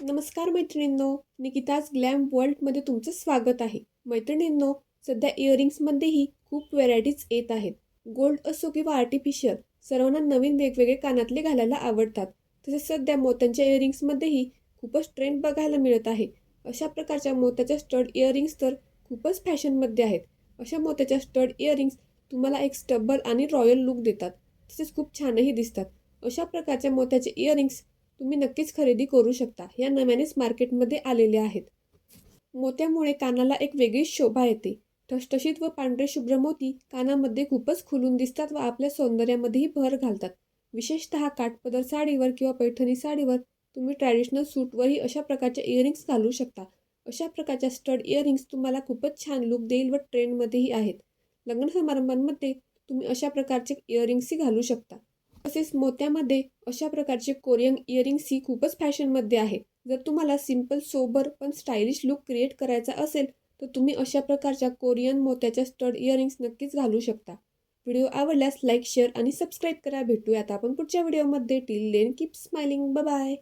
नमस्कार मैत्रिणींनो निकिताज ग्लॅम वर्ल्डमध्ये तुमचं स्वागत आहे. मैत्रिणींनो सध्या इयरिंग्समध्येही खूप व्हेरायटीज येत आहेत. गोल्ड असो किंवा आर्टिफिशियल सर्वांना नवीन वेगवेगळे कानातले घालायला आवडतात. तसेच सध्या मोत्यांच्या इयरिंग्समध्येही खूपच ट्रेंड बघायला मिळत आहे. अशा प्रकारच्या मोत्याच्या स्टड इयरिंग्स तर खूपच फॅशनमध्ये आहेत. अशा मोत्याच्या स्टड इयरिंग्स तुम्हाला एक स्टब्बल आणि रॉयल लुक देतात. तसेच खूप छानही दिसतात. अशा प्रकारच्या मोत्याचे इयरिंग्स तुम्ही नक्कीच खरेदी करू शकता. या नव्यानेच मार्केटमध्ये आलेल्या आहेत. मोत्यामुळे कानाला एक वेगळीच शोभा येते. ठसठशीत व पांढरे शुभ्र मोती कानामध्ये खूपच खुलून दिसतात व आपल्या सौंदर्यामध्येही भर घालतात. विशेषतः काठपदर साडीवर किंवा पैठणी साडीवर तुम्ही ट्रॅडिशनल सूटवरही अशा प्रकारच्या इयरिंग्स घालू शकता. अशा प्रकारच्या स्टड इयरिंग्स तुम्हाला खूपच छान लुक देईल व ट्रेंडमध्येही आहेत. लग्न समारंभांमध्ये तुम्ही अशा प्रकारचे इयरिंग्सही घालू शकता. तसेच मोत्यामध्ये अशा प्रकारचे कोरियन इयरिंग्स ही खूपच फॅशनमध्ये आहे. जर तुम्हाला सिंपल सोबर पण स्टायलिश लुक क्रिएट करायचा असेल तर तुम्ही अशा प्रकारच्या कोरियन मोत्याच्या स्टड इयरिंग्स नक्कीच घालू शकता. व्हिडिओ आवडल्यास लाईक शेअर आणि सबस्क्राईब करा. भेटूया आता आपण पुढच्या व्हिडिओमध्ये till then keep smiling bye